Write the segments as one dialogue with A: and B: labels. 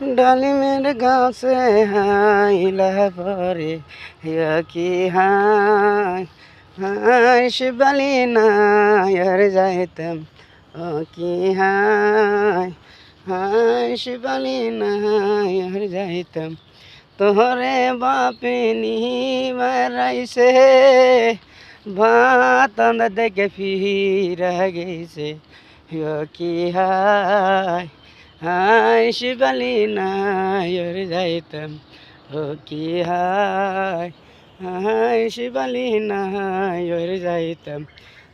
A: ডালিমের গাছে হাইলা পরে কি হাই হাই শিবালি নায়ার যাইতাম ও কি হাই হাই শিবালি নায়ার যাইতাম তোহরে বাপে নিবারাইছে ভাত আন্দা দেখে ফিরা গেছে কি হাই হাই শিবালি নায়র যাইতাম, ও কি হাই? হাই শিবালি নায়র যাইতাম,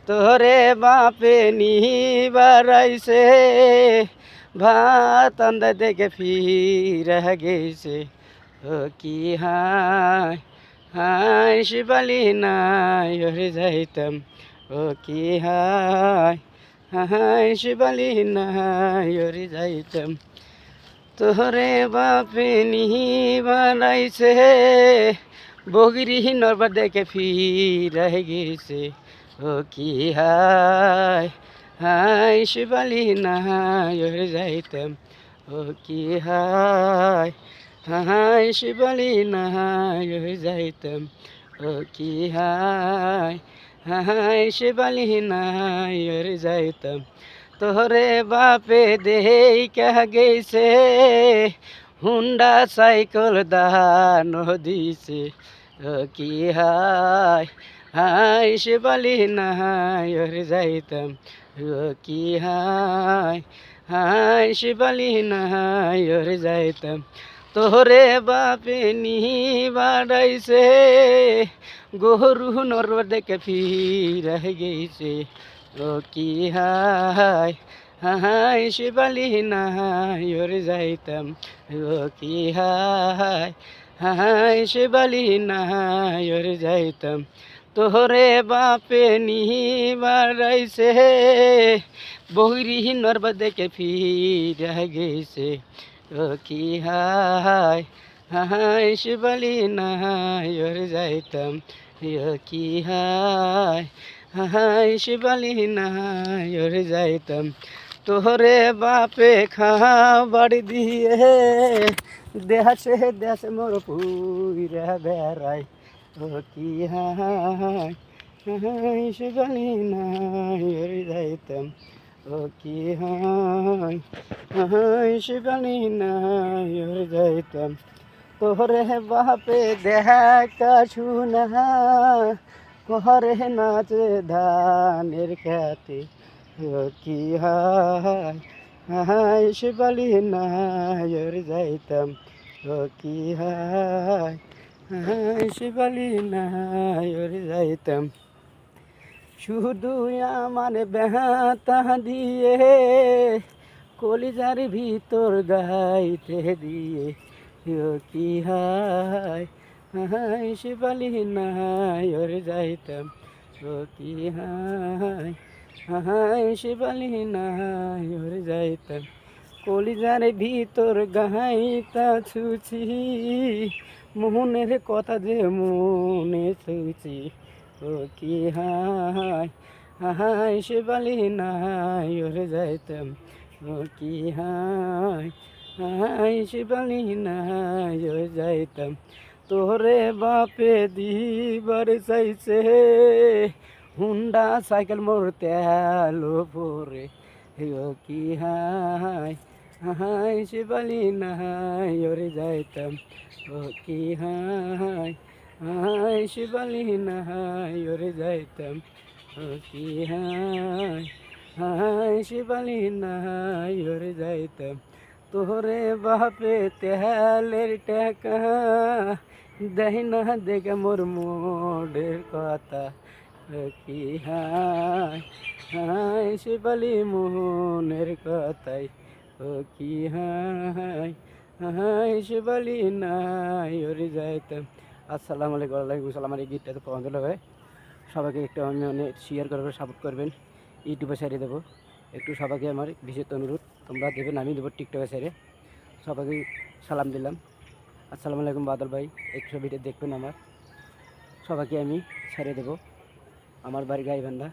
A: তোরে বাপে নিবারাইছে, ভাত আন্দা দেখে ফিরা গেছে, ও কি হাই? হাই শিবালি নায়র যাইতাম, ও কি হাই? হাই শিবালি নায়র যাইতাম। তোরে বাপে নিহি বানাইছে বগরি নরবা দেখে ফিরে গেছে ও কি হাই হাই শিবালি নায়র যাইতাম। ও কি হাই হাই শিবালি নায়র যাইতাম। ও কি হাই হাই শিবালি নায়র যাইতাম। তোরে বাপে দেই কহ গেছে, হুন্ডা সাইকেল দানো দিছে। কি হাই হাই শিবালি নায়র যাইতাম। ও কি হাই হাই শিবালি নায়র যাইতাম। তোরে বাপে নি বাড়াইছে গরু নর দেখে ফিরে গেছে। ও কি হাই হাই শিবালি নায়র যাইতাম। ও কি হাই হাই শিবালি নায়র যাইতাম। তোরে বাপে নি বাড়াইছে বহিরি নরব দেখে ফিরে গেছে। ও কি হাই হাই শিবালি নায়র যাইতাম। ও কি হাই হাই শিবালি নায়র যাইতাম। তোরে বাপে খাবার দিয়ে দেহাছে দেশে মোর পুইরা বেড়াই ও কি হাই হাই শিবালি নায়র যাইতাম। কি হাই শিবালি নায়র যাইতাম তোরে বাপে দেখা শুনা ঘরে নাচে ধানের ও কি হাই হাই শিবালি নায়র যাইতাম কি হাই হাই শিবালি নায়র যাইতাম শুধু আমার বেহাতা দিয়ে, কলিজার ভিতর গাইতে দিয়ে। কি হাই হাই শিবালি নায়র যাইতাম। ও কি হাই হাই শিবালি নায়র যাইতাম। কলিজার ভিতর গাইতা ছুছি মনের কথা যে মনে ছুছি ও কি হাই হাই শিবালি নায়র যাইতাম। ও কি হাই হাই শিবালি নায়র যাইতাম। তোরে বাপে দিবার চাইছে, হুন্ডা সাইকেল মোর তেল পরে ও কি হাই হাই শিবালি নায়র যাইতাম। ও কি হাই হাই শিবালি নায়র যাইতাম ও কি হাই হাই শিবালি নায়র যাইতাম। তোরে বাপে তেলের টাকা দেয় না দেখে মোর মোডের কথা। কি হাই হাই শিবালি, মোহনের কথাই। ও কি হাই হাই শিবালি নায়র যাইতাম। আসসালামু আলাইকুম আলাইকুম সালাম আমার এই গীতটা তো পছন্দ হবে সবাইকে একটু আমি অনেক শেয়ার করবে সাপোর্ট করবেন। ইউটিউবে ছেড়ে দেবো। একটু সবাইকে আমার বিশেষ অনুরোধ, তোমরা দেবেন, আমি দেবো টিকটকে ছেড়ে। সবাইকে সালাম দিলাম। আসসালামু আলাইকুম, বাদল ভাই। এই ছবিটা দেখবেন আমার। সবাইকে আমি ছেড়ে দেবো। আমার বাড়ি গাইবান্ধা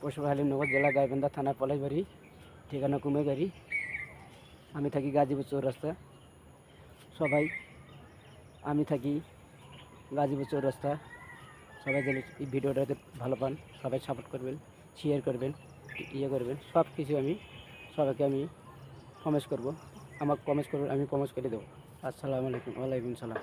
A: পশুপাহালি নগর জেলা গাইবান্ধা থানা পলাশবাড়ি, ঠিকানা কুমে কুমেগাড়ি। আমি থাকি গাজীপুর চৌরাস্তা। সবাই, আমি থাকি গাজীপুর চৌরাস্তা। সবাই যেন এই ভিডিওটাতে ভালো পান, সবাই সাপোর্ট করবেন শেয়ার করবেন ইয়ে করবেন। সব কিছু আমি, সবাইকে আমি কমেন্টস করব। আমার কমেন্টস করবেন, আমি কমেন্টস করে দেবো। আসসালামু আলাইকুম, ওয়ালাইকুম সালাম।